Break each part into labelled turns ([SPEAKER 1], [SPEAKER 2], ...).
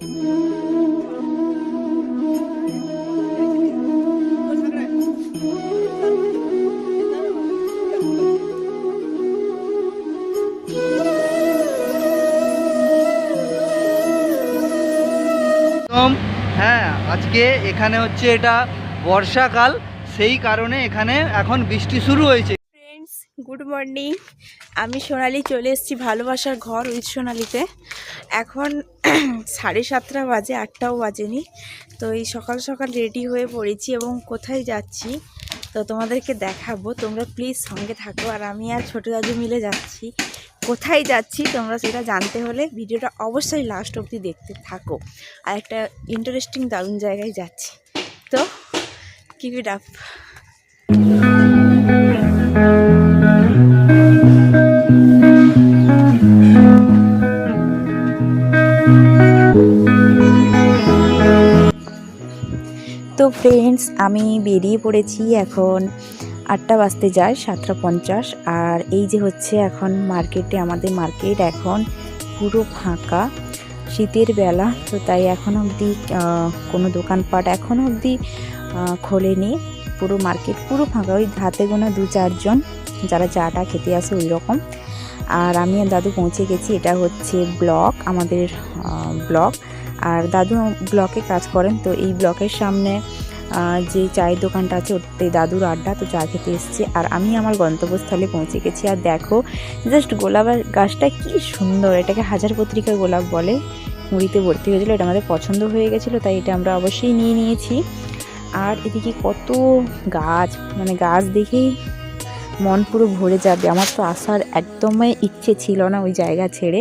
[SPEAKER 1] হ্যাঁ আজকে এখানে হচ্ছে এটা বর্ষাকাল, সেই কারণে এখানে এখন বৃষ্টি শুরু হয়েছে।
[SPEAKER 2] ফ্রেন্ডস গুড মর্নিং আমি সোনালি চলে এসেছি ভালোবাসার ঘর উইথ সোনালিতে। এখন সাড়ে সাতটা বাজে, আটটাও বাজেনি। তো এই সকাল সকাল রেডি হয়ে পড়েছি এবং কোথায় যাচ্ছি, তো তোমাদেরকে দেখাবো। তোমরা প্লিজ সঙ্গে থাকো। আর আমি আর ছোটো দাদু মিলে যাচ্ছি। কোথায় যাচ্ছি তোমরা সেটা জানতে হলে ভিডিওটা অবশ্যই লাস্ট অবধি দেখতে থাকো। আর একটা ইন্টারেস্টিং দারুণ জায়গায় যাচ্ছি। তো কিপ ইট আপ তো ফ্রেন্ডস আমি বেরিয়ে পড়েছি এখন আটটা বাজতে যায়, সাতটা পঞ্চাশ। আর এই যে হচ্ছে এখন মার্কেটে আমাদের মার্কেট এখন পুরো ফাঁকা। শীতের বেলা, তো তাই এখন অবধি কোনো দোকানপাট এখন অবধি খোলেনি। পুরো মার্কেট পুরো ফাঁকা, ওই হাতে গোনা দু চারজন, যারা চাটা খেতে আসে ওই রকম আর আমি আর দাদু পৌঁছে গেছি, এটা হচ্ছে ব্লক, আমাদের ব্লক। আর দাদু ব্লকে কাজ করেন, তো এই ব্লকের সামনে যে চায়ের দোকানটা আছে ওতে দাদুর আড্ডা, তো চা খেতে এসছে। আর আমি আমার গন্তব্যস্থলে পৌঁছে গেছি। আর দেখো জাস্ট গোলাপের গাছটা কি সুন্দর, এটাকে হাজার পত্রিকার গোলাপ বলে মুড়িতে ভর্তি হয়েছিলো, এটা আমাদের পছন্দ হয়ে গেছিল, তাই এটা আমরা অবশ্যই নিয়ে নিয়েছি। আর এদিকে কত গাছ মানে গাছ দেখেই মন পুরো ভরে যাবে, আমার তো আসার একদমই ইচ্ছে ছিল না ওই জায়গা ছেড়ে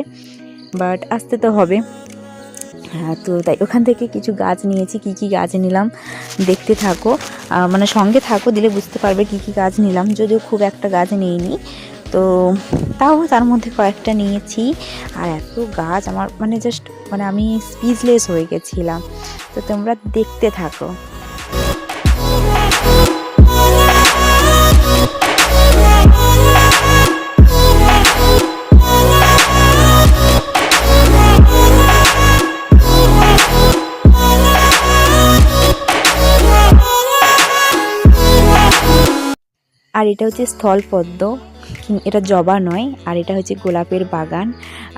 [SPEAKER 2] বাট আসতে তো হবে। তো তাই ওখান থেকে কিছু গাছ নিয়েছি, কি কি গাছ নিলাম, দেখতে থাকো। মানে সঙ্গে থাকো, দিলে বুঝতে পারবে কি কি গাছ নিলাম। যদিও খুব একটা গাছ নিইনি, তো তাও তার মধ্যে কয়েকটা নিয়েছি। আর এত গাছ আমার মানে জাস্ট মানে আমি স্পিচলেস হয়ে গেছিলাম। তো তোমরা দেখতে থাকো। আর এটা হচ্ছে স্থল পদ্ম। এটা জবা নয়, আর এটা হচ্ছে গোলাপের বাগান।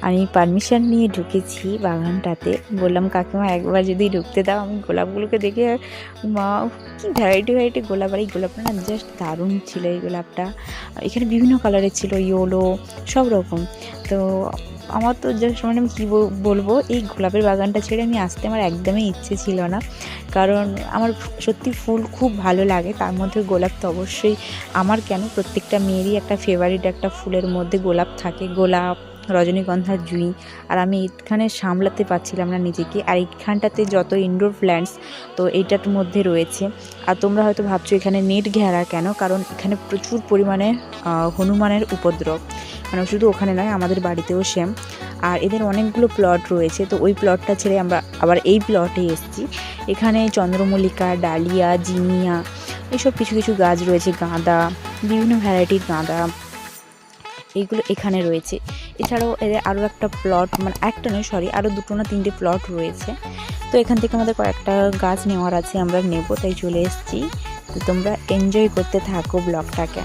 [SPEAKER 2] আমি পারমিশন নিয়ে ঢুকেছি বাগানটাতে। বললাম, কাকিমা, একবার যদি ঢুকতে দাও, আমি গোলাপগুলোকে দেখে মা, কি ভ্যারাইটি ভ্যারাইটি গোলাপ। আর এই গোলাপটা না জাস্ট দারুণ ছিল এই গোলাপটা। এখানে বিভিন্ন কালারের ছিল ইয়োলো সব রকম। তো আমার তো জাস্ট মানে আমি কী বল- বলব, এই গোলাপের বাগানটা ছেড়ে আমি আসতে আমার একদমই ইচ্ছে ছিল না। কারণ আমার সত্যি ফুল খুব ভালো লাগে, তার মধ্যে গোলাপ তো অবশ্যই আমার কেন প্রত্যেকটা মেয়েরই একটা ফেভারিট একটা ফুলের মধ্যে গোলাপ থাকে। গোলাপ রজনীগন্ধা জুঁই, আর আমি এখানে সামলাতে পারছিলাম না নিজেকে। আর এইখানটাতে যত ইনডোর প্ল্যান্টস তো এইটার মধ্যে রয়েছে। আর তোমরা হয়তো ভাবছ এখানে নেট ঘেরা কেন? কারণ এখানে প্রচুর পরিমাণে হনুমানের উপদ্রব। মানে শুধু ওখানে নয়, আমাদের বাড়িতেও সেম আর এদের অনেকগুলো প্লট রয়েছে, তো ওই প্লটটা ছেড়ে আমরা আবার এই প্লটে এসেছি। এখানে চন্দ্রমল্লিকা, ডালিয়া, জিনিয়া, এইসব কিছু কিছু গাছ রয়েছে, গাঁদা, বিভিন্ন ভ্যারাইটির গাঁদা। এইগুলো এখানে রয়েছে। এছাড়াও এদের আরও একটা প্লট মানে একটা নয় সরি আরও দুটো না তিনটে প্লট রয়েছে। তো এখান থেকে আমাদের কয়েকটা গাছ নেওয়ার আছে, আমরা নেব, তাই চলে এসেছি। তো তোমরা এনজয় করতে থাকো ব্লগটাকে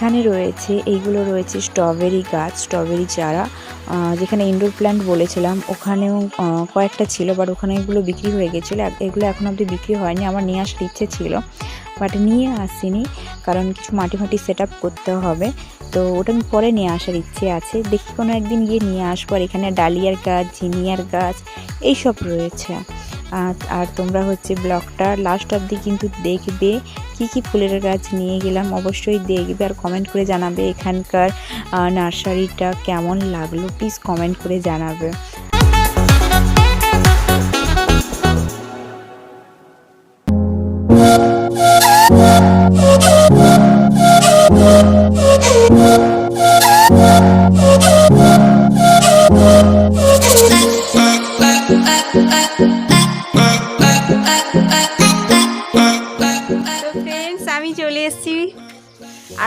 [SPEAKER 3] এখানে রয়েছে, এইগুলো রয়েছে স্ট্রবেরি গাছ স্ট্রবেরি চারা যেখানে ইনডোর প্ল্যান্ট বলেছিলাম। ওখানেও কয়েকটা ছিল বাট ওখানে এগুলো বিক্রি হয়ে গেছিল। এগুলো এখন অবধি বিক্রি হয়নি, আমার নিয়ে আসার ইচ্ছে ছিল বাট নিয়ে আসিনি, কারণ কিছু মাটি ফাটি সেট করতে হবে। তো ওটা আমি পরে নিয়ে আসার ইচ্ছে আছে। দেখি কোনো একদিন গিয়ে নিয়ে আসব, আর এখানে ডালিয়ার গাছ জিনিয়ার গাছ, এইসব রয়েছে। আর তোমরা হচ্ছে ব্লগটা লাস্ট অবধি কিন্তু দেখবে, কি কি ফুলের গাছ নিয়ে গেলাম অবশ্যই দেখবে আর কমেন্ট করে জানাবে এখানকার নার্সারিটা কেমন লাগল প্লিজ কমেন্ট করে জানাবে।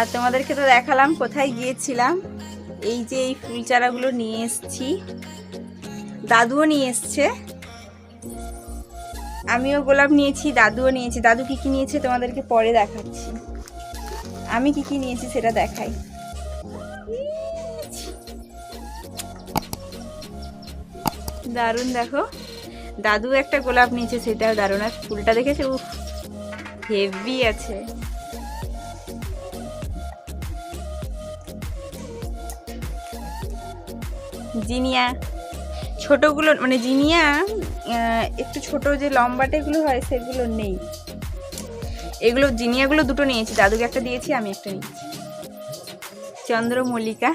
[SPEAKER 2] আর তোমাদেরকে তো দেখালাম কোথায় গিয়েছিলাম। এই যে এই ফুল চারাগুলো নিয়ে এসেছি। দাদুও নিয়ে এসছে। আমিও গোলাপ নিয়েছি, দাদুও নিয়েছি। দাদু কি কি নিয়েছে তোমাদেরকে পরে দেখাচ্ছি। আমি কি কি নিয়েছি সেটা দেখাই। দারুণ দেখো। দাদু একটা গোলাপ নিয়েছে, সেটাও দারুণ। আর ফুলটা দেখেছ? উফ, হেভি আছে। জিনিয়া। ছোটগুলো মানে জিনিয়া একটু ছোট যে লম্বাটেগুলো হয়, সেগুলো নেই। এগুলো, জিনিয়াগুলো দুটো নিয়েছি, দাদুকে একটা দিয়েছি, আমি একটা নিয়েছি। চন্দ্রমল্লিকা।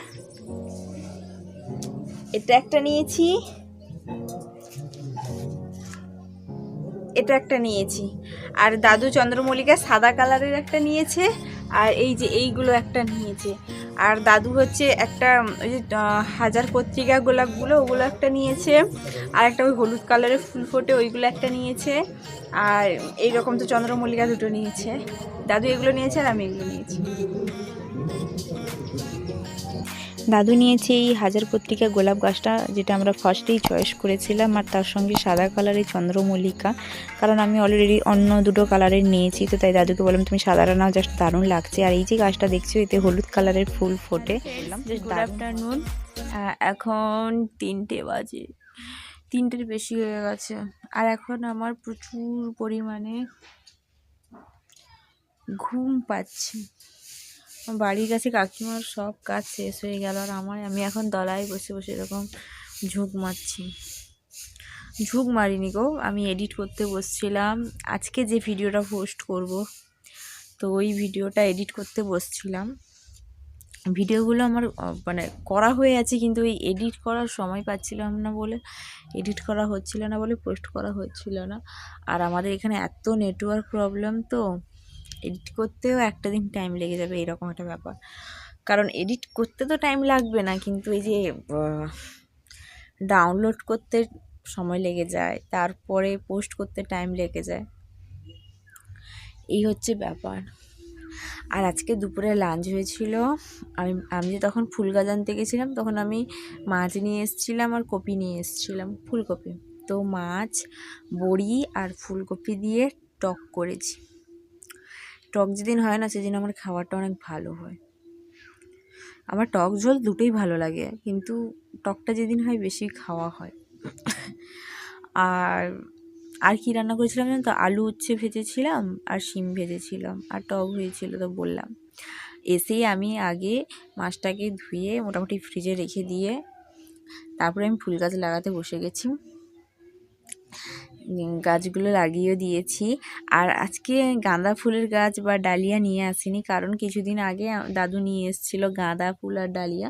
[SPEAKER 2] এটা একটা নিয়েছি। এটা একটা নিয়েছি। আর দাদু চন্দ্রমল্লিকা সাদা কালারের একটা নিয়েছে। আর এই যে এইগুলো একটা নিয়েছে। আর দাদু হচ্ছে একটা, ওই যে হাজার পত্রিকা গোলাপগুলো, ওগুলো একটা নিয়েছে। আর একটা ওই হলুদ কালারের ফুল ফোটে, ওইগুলো একটা নিয়েছে। আর এই রকম তো চন্দ্রমল্লিকা দুটো নিয়েছে। দাদু এগুলো নিয়েছে আর আমি এগুলো নিয়েছি।
[SPEAKER 3] দাদু নিয়েছে এই হাজার পত্রিকা গোলাপ গাছটা যেটা আমরা ফার্স্টেই চয়েস করেছিলাম আর তার সঙ্গে সাদা কালারের চন্দ্রমল্লিকা কারণ আমি অলরেডি অন্য দুটো কালারের নিয়েছি তো তাই দাদুকে বললাম তুমি সাদাটা নাও জাস্ট দারুণ লাগছে। আর এই যে গাছটা দেখছ এতে হলুদ কালারের ফুল ফোটে।
[SPEAKER 2] গুড আফটারনুন এখন তিনটে বাজে। তিনটের বেশি হয়ে গেছে। আর এখন আমার প্রচুর পরিমাণে ঘুম পাচ্ছে। বাড়ির কাছে কাকিমার সব কাজ শেষ হয়ে গেল আর আমার আমি এখন দলায় বসে বসে এরকম ঝুঁক মারছি। ঝুঁক মারিনি গো, আমি এডিট করতে বসছিলাম। আজকে যে ভিডিওটা পোস্ট করব, তো ওই ভিডিওটা এডিট করতে বসছিলাম। ভিডিওগুলো আমার মানে করা হয়ে আছে কিন্তু ওই এডিট করার সময় পাচ্ছিলাম না বলে এডিট করা হচ্ছিল না বলে পোস্ট করা হচ্ছিল না। আর আমাদের এখানে এত নেটওয়ার্ক প্রবলেম তো এডিট করতেও একটা দিন টাইম লেগে যাবে, এরকম একটা ব্যাপার। কারণ এডিট করতে তো টাইম লাগবে না, কিন্তু এই যে ডাউনলোড করতে সময় লেগে যায়, তারপরে পোস্ট করতে টাইম লেগে যায়, এই হচ্ছে ব্যাপার। আর আজকে দুপুরে লাঞ্চ হয়েছিল, আমি আমি যে তখন ফুল গাছ আনতে গেছিলাম তখন আমি মাছ নিয়ে এসেছিলাম আর কপি নিয়ে এসেছিলাম, ফুলকপি। তো মাছ, বড়ি আর ফুলকপি দিয়ে টক করেছি। টক যেদিন হয় না, সেদিন আমার খাবারটা অনেক ভালো হয়। আমার টক ঝোল দুটোই ভালো লাগে, কিন্তু টকটা যেদিন হয় বেশি খাওয়া হয়। আর আর কি রান্না করেছিলাম জানো তো? আলু উচ্ছে ভেজেছিলাম আর শিম ভেজেছিলাম, আর টক হয়েছিল তো বললাম। এসেই আমি আগে মাছটাকে ধুয়ে মোটামুটি ফ্রিজে রেখে দিয়ে, তারপরে আমি ফুল গাছ লাগাতে বসে গেছি। গাছগুলো লাগিয়েও দিয়েছি। আর আজকে গাঁদা ফুলের গাছ বা ডালিয়া নিয়ে আসিনি, কারণ কিছুদিন আগে দাদু নিয়ে এসেছিল গাঁদা ফুল আর ডালিয়া।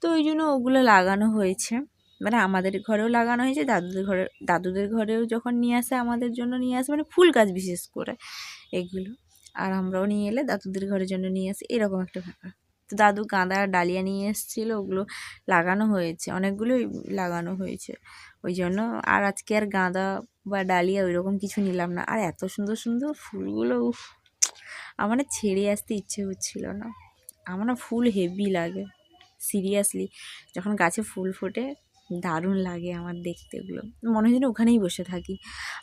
[SPEAKER 2] তো ওই জন্য ওগুলো লাগানো হয়েছে। মানে আমাদের ঘরেও লাগানো হয়েছে, দাদুদের ঘরে, দাদুদের ঘরেও যখন নিয়ে আসে, আমাদের জন্য নিয়ে আসে মানে ফুল গাছ বিশেষ করে এগুলো। আর আমরাও নিয়ে এলে দাদুদের ঘরের জন্য নিয়ে আসি, এরকম একটা ব্যাপার। তো দাদু গাঁদা আর ডালিয়া নিয়ে এসেছিল, ওগুলো লাগানো হয়েছে, অনেকগুলোই লাগানো হয়েছে। ওই জন্য আর আজকে আর গাঁদা বা ডালিয়া ওই রকম কিছু নিলাম না। আর এত সুন্দর সুন্দর ফুলগুলো, উফ, আমার না ছেড়ে আসতে ইচ্ছে হচ্ছিল না। আমার না ফুল হেভি লাগে সিরিয়াসলি যখন গাছে ফুল ফোটে, দারুণ লাগে আমার দেখতে ওগুলো মনে হয় যেন ওখানেই বসে থাকি।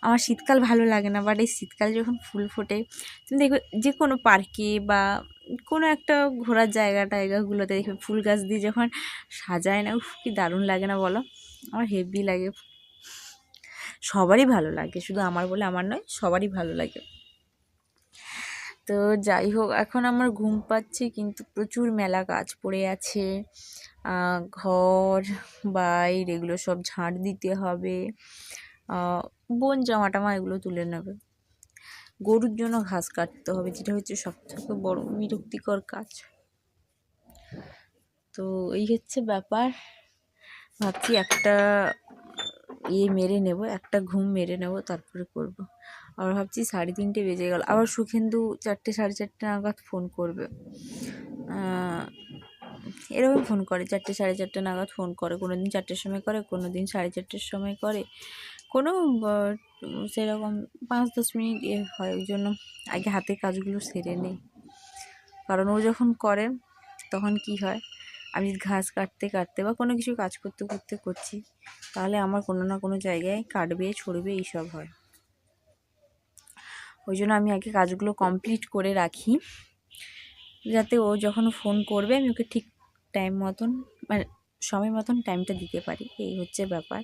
[SPEAKER 2] আমার শীতকাল ভালো লাগে না বাট এই শীতকালে যখন ফুল ফোটে, তুমি দেখবে যে কোনো পার্কে বা কোনো একটা ঘোরার জায়গা টায়গাগুলোতে দেখবে ফুল গাছ দিয়ে যখন সাজায় না, উফ, কি দারুণ লাগে না বলো? আমার হেভি লাগে। সবারই ভালো লাগে। শুধু আমার বলে আমার নয়, সবারই ভালো লাগে। তো যাই হোক, এখন আমার ঘুম পাচ্ছে, কিন্তু প্রচুর মেলা কাজ পড়ে আছে। ঘর, বাইর, এগুলো সব ঝাঁট দিতে হবে। বোন জামা টামা এগুলো তুলে নেবে। গরুর জন্য ঘাস কাটতে হবে, যেটা হচ্ছে সব থেকে বড় বিরক্তিকর কাজ। তো এই হচ্ছে ব্যাপার। ভাবছি একটা ইয়ে মেরে নেব, একটা ঘুম মেরে নেব, তারপরে করব। আবার ভাবছি সাড়ে তিনটে বেজে গেল। আবার সুখেন্দু চারটে, সাড়ে চারটে নাগাদ ফোন করবে। এরকম ফোন করে, চারটে, সাড়ে চারটে নাগাদ ফোন করে। কোনো দিন চারটের সময় করে কোনো দিন সাড়ে চারটের সময় করে। কোনো সেরকম পাঁচ, দশ মিনিট এ হয়, ওই জন্য আগে হাতে কাজগুলো সেরে নেই। কারণ ও যখন করে, তখন কি হয়? আমি যদি ঘাস কাটতে কাটতে বা কোনো কিছু কাজ করতে করতে করছি, তাহলে আমার কোনো না কোনো জায়গায় কাটবে, ছড়বে, এইসব হয়। ওই জন্য আমি আগে কাজগুলো কমপ্লিট করে রাখি। যাতে ও যখন ফোন করবে, আমি ওকে ঠিক টাইম মতন মানে সময় মতন টাইমটা দিতে পারি। এই হচ্ছে ব্যাপার।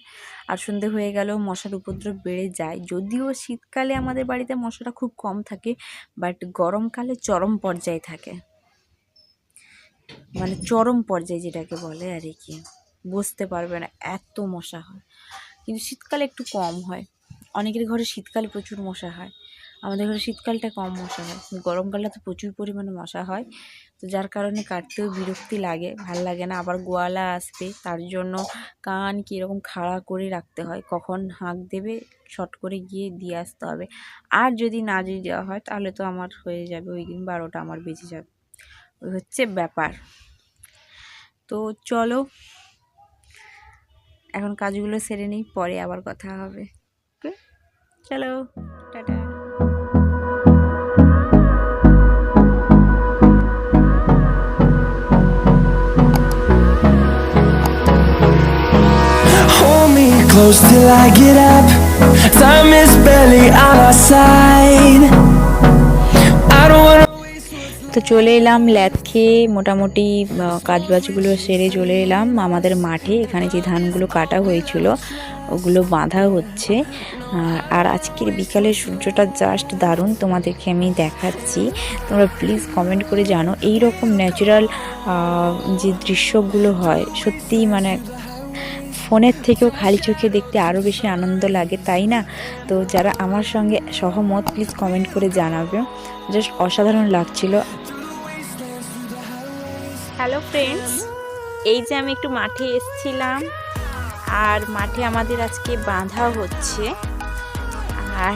[SPEAKER 2] আর সন্ধে হয়ে গেলেও মশার উপদ্রব বেড়ে যায়। যদিও শীতকালে আমাদের বাড়িতে মশাটা খুব কম থাকে বাট গরমকালে চরম পর্যায়ে থাকে। মানে চরম পর্যায়ে যেটাকে বলে আর কি বুঝতে পারবে না, এত মশা হয়। কিন্তু শীতকালে একটু কম হয়। অনেকের ঘরে শীতকালে প্রচুর মশা হয়। আমাদের ঘরে শীতকালটা কম মশা হয়। গরমকালে তো প্রচুর পরিমাণে মশা হয়। তো যার কারণে কাটতেও বিরক্তি লাগে, ভালো লাগে না। আবার গোয়ালা আসবে, তার জন্য কান কীরকম খাড়া করে রাখতে হয়। কখন হাঁক দেবে শট করে গিয়ে দিয়ে আসতে হবে। আর যদি না যদি দেওয়া হয়, তাহলে তো আমার হয়ে যাবে, ওই দিন বারোটা আমার বেঁচে যাবে। ওই হচ্ছে ব্যাপার তো চলো এখন কাজগুলো সেরে নিই পরে আবার কথা হবে চলো tata
[SPEAKER 4] close till I get up. Time is barely on our side. I don't wanna.
[SPEAKER 3] তো চলে এলাম ল্যাদ খেয়ে মোটামুটি কাজবাজগুলো সেরে চলে এলাম। আমাদের মাঠে এখানে যে ধানগুলো কাটা হয়েছিল, ওগুলো বাঁধা হচ্ছে। আর- আর আজকের বিকালে সূর্যটা জাস্ট দারুণ তোমাদেরকে আমি দেখাচ্ছি। তোমরা প্লিজ কমেন্ট করে জানো এই রকম ন্যাচারাল যে দৃশ্যগুলো হয়, সত্যিই মানে ফোনের থেকেও খালি চোখে দেখতে আরও বেশি আনন্দ লাগে, তাই না? তো যারা আমার সঙ্গে সহমত প্লিজ কমেন্ট করে জানাবে। জাস্ট অসাধারণ লাগছিল। হ্যালো ফ্রেন্ডস এই যে আমি একটু মাঠে এসেছিলাম, আর মাঠে আমাদের আজকে বাঁধা হচ্ছে। আর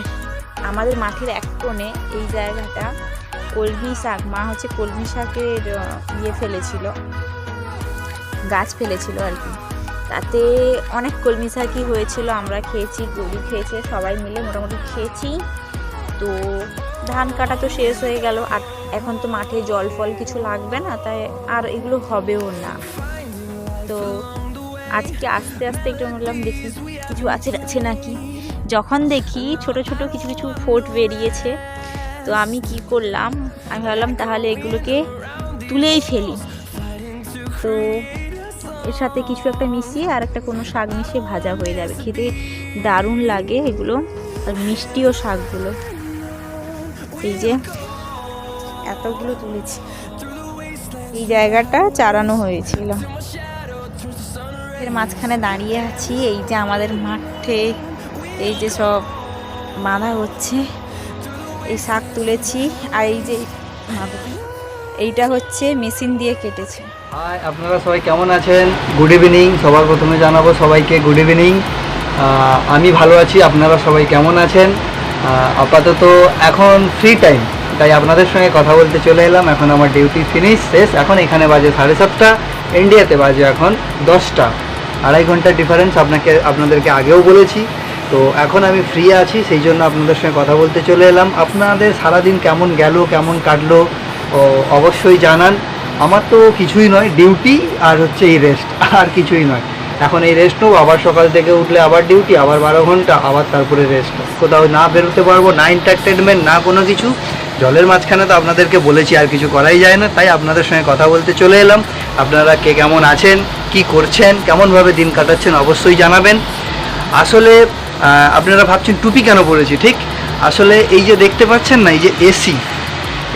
[SPEAKER 3] আমাদের মাঠের এক কোণে এই জায়গাটা কলমি শাক, মা হচ্ছে কলমি শাকের ইয়ে ফেলেছিল, গাছ ফেলেছিল আর কি। তাতে অনেক কলমি শাকই হয়েছিল, আমরা খেয়েছি, গরু খেয়েছে, সবাই মিলে মোটামুটি খেয়েছি। তো ধান কাটা তো শেষ হয়ে গেল, আর এখন তো মাঠে জল ফল কিছু লাগবে না, তাই আর এগুলো হবেও না। তো আজকে আস্তে আস্তে একটু বললাম, দেখি কিছু আছে আছে নাকি? যখন দেখি ছোট ছোট কিছু কিছু ফোট বেরিয়েছে, তো আমি কি করলাম, আমি ভাবলাম তাহলে এগুলোকে তুলেই ফেলি। তো এর সাথে কিছু একটা মিশিয়ে আর একটা কোনো শাক মিশিয়ে ভাজা হয়ে যাবে। খেতে দারুণ লাগে এগুলো, আর মিষ্টিও শাকগুলো। এই যে এতগুলো তুলেছি। এই জায়গাটা চারানো হয়েছিল। এর মাঝখানে দাঁড়িয়ে আছি, এই যে আমাদের মাঠে, এই যে সব বাঁধা হচ্ছে, এই শাক তুলেছি, আর এই যে এইটা হচ্ছে মেশিন দিয়ে কেটেছে।
[SPEAKER 1] হাই, আপনারা সবাই কেমন আছেন? গুড ইভিনিং সবার প্রথমে জানাব সবাইকে গুড ইভিনিং আমি ভালো আছি, আপনারা সবাই কেমন আছেন? আপাতত এখন ফ্রি টাইম তাই আপনাদের সঙ্গে কথা বলতে চলে এলাম। এখন আমার ডিউটি ফিনিশ শেষ। এখন এখানে বাজে সাড়ে সাতটা। ইন্ডিয়াতে বাজে এখন দশটা। আড়াই ঘণ্টার ডিফারেন্স আপনাকে, আপনাদেরকে আগেও বলেছি। তো এখন আমি ফ্রি আছি, সেই জন্য আপনাদের সঙ্গে কথা বলতে চলে এলাম। আপনাদের সারাদিন কেমন গেল, কেমন কাটলো অবশ্যই জানান। আমার তো কিছুই নয় ডিউটি আর হচ্ছে এই রেস্ট আর কিছুই নয়। এখন এই রেস্ট নেব, আবার সকাল থেকে উঠলে আবার ডিউটি আবার বারো ঘণ্টা, আবার তারপরে রেস্ট কোথাও না বেরোতে পারব, না এন্টারটেনমেন্ট না কোনো কিছু। জলের মাঝখানে তো আপনাদেরকে বলেছি আর কিছু করাই যায় না, তাই আপনাদের সঙ্গে কথা বলতে চলে এলাম। আপনারা কে কেমন আছেন, কি করছেন, কেমনভাবে দিন কাটাচ্ছেন অবশ্যই জানাবেন। আসলে আপনারা ভাবছেন টুপি কেন পরেছি, ঠিক? আসলে এই যে দেখতে পাচ্ছেন না, এই যে এসি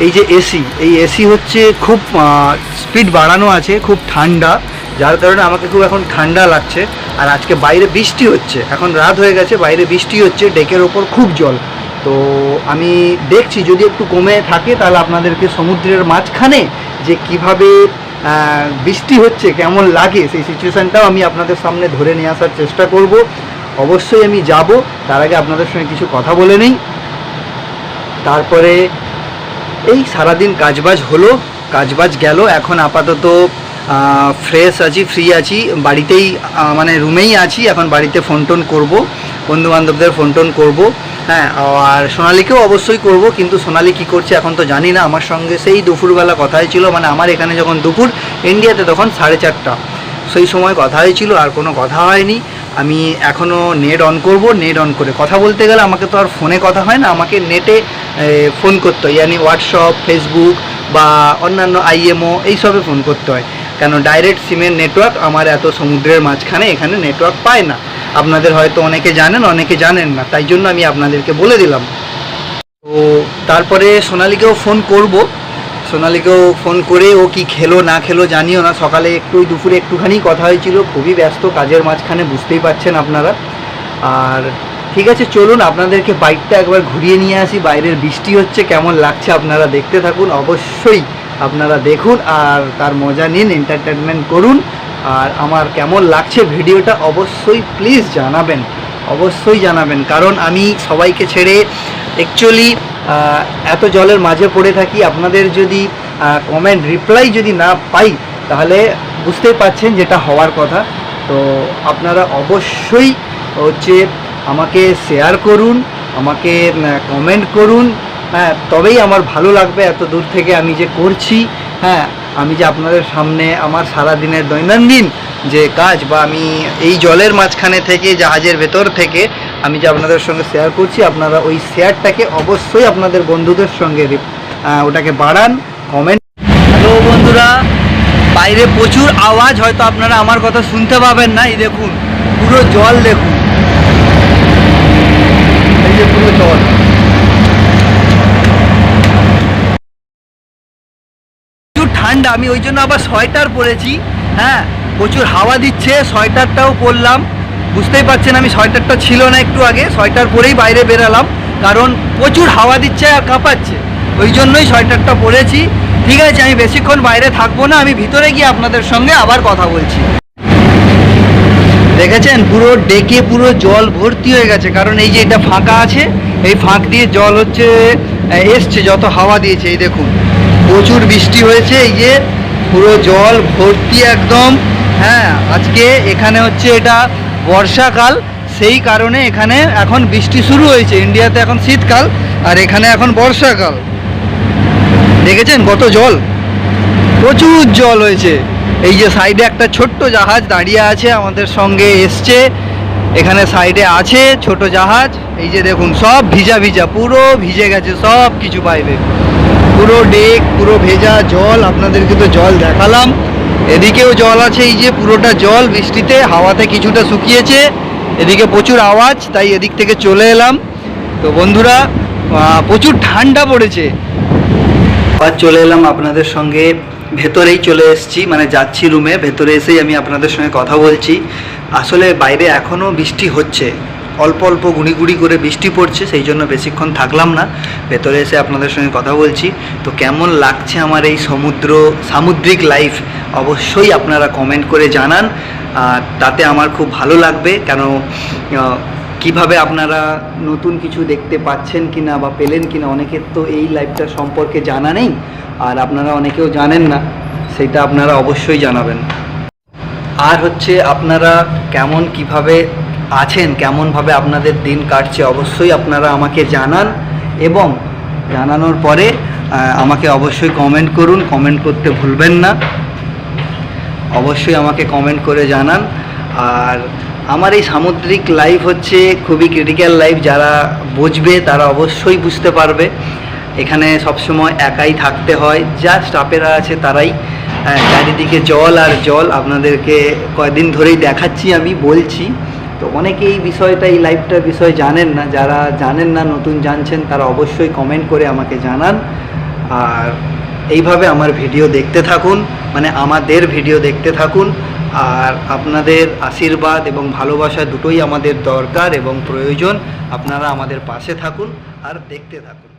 [SPEAKER 1] এই যে এসি এই এসি হচ্ছে খুব স্পিড বাড়ানো আছে, খুব ঠান্ডা। যার কারণে আমাকে খুব এখন ঠান্ডা লাগছে। আর আজকে বাইরে বৃষ্টি হচ্ছে। এখন রাত হয়ে গেছে, বাইরে বৃষ্টি হচ্ছে, ডেকের ওপর খুব জল। তো আমি দেখছি, যদি একটু কমে থাকে, তাহলে আপনাদেরকে সমুদ্রের মাঝখানে যে কীভাবে বৃষ্টি হচ্ছে, কেমন লাগে, সেই সিচুয়েশানটাও আমি আপনাদের সামনে ধরে নিয়ে আসার চেষ্টা করব। অবশ্যই আমি যাব। তার আগে আপনাদের সঙ্গে কিছু কথা বলে নিই। তারপরে, এই সারাদিন কাজবাজ হলো, কাজবাজ গেল। এখন আপাতত ফ্রেশ আছি ফ্রি আছি। বাড়িতেই মানে রুমেই আছি। এখন বাড়িতে ফোন টোন করব। বন্ধু বান্ধবদের ফোন টোন করব। হ্যাঁ আর সোনালিকেও অবশ্যই করব। কিন্তু সোনালি কি করছে এখন তো জানি না। আমার সঙ্গে সেই দুপুরবেলা কথাই ছিল। মানে আমার এখানে যখন দুপুর ইন্ডিয়াতে তখন সাড়ে চারটা। সেই সময় কথা হয়েছিল আর কোনো কথা হয়নি। আমি এখনও নেট অন করব নেট অন করে। কথা বলতে গেলে আমাকে তো আর ফোনে কথা হয় না। আমাকে নেটে ফোন করতে হয়। ইয়ানি হোয়াটসঅ্যাপ ফেসবুক বা অন্যান্য আইএমও এইসবে ফোন করতে হয়। কেন ডাইরেক্ট সিমের নেটওয়ার্ক আমার এত সমুদ্রের মাঝখানে এখানে নেটওয়ার্ক পায় না। আপনাদের হয়তো অনেকে জানেন অনেকে জানেন না, তাই জন্য আমি আপনাদেরকে বলে দিলাম। তো তারপরে সোনালিকেও ফোন করব। সোনালিকেও ফোন করে ও কি খেলো, না খেলো জানিও না। সকালে একটু, দুপুরে একটুখানি কথা হয়েছিল, খুবই ব্যস্ত, কাজের মাঝখানে বুঝতেই পারছেন আপনারা। আর ঠিক আছে, চলুন, আপনাদেরকে বাইকটা একবার ঘুরিয়ে নিয়ে আসি। বাইরের বৃষ্টি হচ্ছে, কেমন লাগছে আপনারা দেখতে থাকুন। অবশ্যই আপনারা দেখুন আর তার মজা নিন এন্টারটেনমেন্ট করুন। আর আমার কেমন লাগছে ভিডিওটা অবশ্যই প্লিজ জানাবেন। অবশ্যই জানাবেন। কারণ আমি সবাইকে ছেড়ে অ্যাকচুয়ালি এত জলের মাঝে পড়ে থাকি। আপনাদের যদি কমেন্ট রিপ্লাই যদি না পাই, তাহলে বুঝতেই পাচ্ছেন যেটা হওয়ার কথা। তো আপনারা অবশ্যই হচ্ছে আমাকে শেয়ার করুন, আমাকে কমেন্ট করুন। হ্যাঁ তবেই আমার ভালো লাগবে এত দূর থেকে আমি যে করছি। হ্যাঁ আমি যে আপনাদের সামনে আমার সারা দিনের দৈনন্দিন যে কাজ বা আমি এই জলের মাঝখানে থেকে, জাহাজের ভেতর থেকে আমি যে আপনাদের সঙ্গে শেয়ার করছি, আপনারা ওই শেয়ারটাকে অবশ্যই আপনাদের বন্ধুদের সঙ্গে ওটাকে বাড়ান কমেন্ট হ্যালো বন্ধুরা, বাইরে প্রচুর আওয়াজ, হয়তো আপনারা আমার কথা শুনতে পাবেন না। এই দেখুন, পুরো জল দেখুন। এই যে পুরো জল প্রচুর ঠান্ডা, আমি ওই জন্য আবার সোয়েটার পরেছি। হ্যাঁ প্রচুর হাওয়া দিচ্ছে, সোয়েটারটাও পরলাম। বুঝতেই পারছেন আমি সোয়েটারটা ছিল না একটু আগে, সোয়েটার পরেই বাইরে বেরালাম, কারণ প্রচুর হাওয়া দিচ্ছে আর কাঁপাচ্ছে। ওই জন্যই সোয়েটারটা পরেছি। ঠিক আছে, আমি বেশিক্ষণ বাইরে থাকব না, আমি ভিতরে গিয়ে আপনাদের সঙ্গে আবার কথা বলছি। দেখেছেন, পুরো ডেকে পুরো জল ভর্তি হয়ে গেছে, কারণ এই যে এটা ফাঁকা আছে, এই ফাঁক দিয়ে জল হচ্ছে এসছে, যত হাওয়া দিয়েছে, এই দেখুন। প্রচুর বৃষ্টি হয়েছে, এই যে পুরো জল ভর্তি একদম। হ্যাঁ আজকে এখানে হচ্ছে এটা বর্ষাকাল, সেই কারণে এখানে এখন বৃষ্টি শুরু হয়েছে। ইন্ডিয়াতে এখন শীতকাল, আর এখানে এখন বর্ষাকাল। দেখেছেন কত জল? প্রচুর জল হয়েছে। এই যে সাইডে একটা ছোট্ট জাহাজ দাঁড়িয়ে আছে, আমাদের সঙ্গে এসছে। এখানে সাইডে আছে ছোট জাহাজ। এই যে দেখুন, সব ভিজা ভিজা, পুরো ভিজে গেছে, সব কিছু বাইরে পুরো ডেক পুরো ভেজা জল, আপনাদেরকে তো জল দেখালাম। এদিকেও জল আছে, এই যে পুরোটা জল, বৃষ্টিতে হাওয়াতে কিছুটা শুকিয়েছে। এদিকে প্রচুর আওয়াজ, তাই এদিক থেকে চলে এলাম। তো বন্ধুরা প্রচুর ঠান্ডা পড়েছে। আবার চলে এলাম আপনাদের সঙ্গে। ভেতরেই চলে এসেছি মানে যাচ্ছি রুমে ভেতরে এসেই আমি আপনাদের সঙ্গে কথা বলছি। আসলে বাইরে এখনও বৃষ্টি হচ্ছে। অল্প অল্প গুঁড়ি গুঁড়ি করে বৃষ্টি পড়ছে, সেই জন্য বেশিক্ষণ থাকলাম না। ভেতরে এসে আপনাদের সঙ্গে কথা বলছি। তো কেমন লাগছে আমার এই সমুদ্র, সামুদ্রিক লাইফ অবশ্যই আপনারা কমেন্ট করে জানান। আর তাতে আমার খুব ভালো লাগবে। কেন কীভাবে আপনারা নতুন কিছু দেখতে পাচ্ছেন কিনা বা পেলেন কিনা, অনেকের তো এই লাইফটা সম্পর্কে জানা নেই। আর আপনারা অনেকেও জানেন না, সেটা আপনারা অবশ্যই জানাবেন। আর হচ্ছে আপনারা কেমন, কীভাবে আছেন, কেমনভাবে আপনাদের দিন কাটছে অবশ্যই আপনারা আমাকে জানান এবং জানানোর পরে আমাকে অবশ্যই কমেন্ট করুন কমেন্ট করতে ভুলবেন না। অবশ্যই আমাকে কমেন্ট করে জানান। আর আমার এই সামুদ্রিক লাইফ হচ্ছে খুবই ক্রিটিক্যাল লাইফ যারা বুঝবে তারা অবশ্যই বুঝতে পারবে। এখানে সবসময় একাই থাকতে হয় যা স্টাফেরা আছে তারাই চারিদিকে জল আর জল। আপনাদেরকে কয়দিন ধরেই দেখাচ্ছি আমি, বলছি। তো অনেকে এই বিষয়টা, এই লাইফটার বিষয়ে জানেন না। যারা জানেন না, নতুন জানছেন, তারা অবশ্যই কমেন্ট করে আমাকে জানান। আর এইভাবে আমার ভিডিও দেখতে থাকুন মানে আমাদের ভিডিও দেখতে থাকুন। আর আপনাদের আশীর্বাদ এবং ভালোবাসা দুটোই আমাদের দরকার এবং প্রয়োজন। আপনারা আমাদের পাশে থাকুন আর দেখতে থাকুন।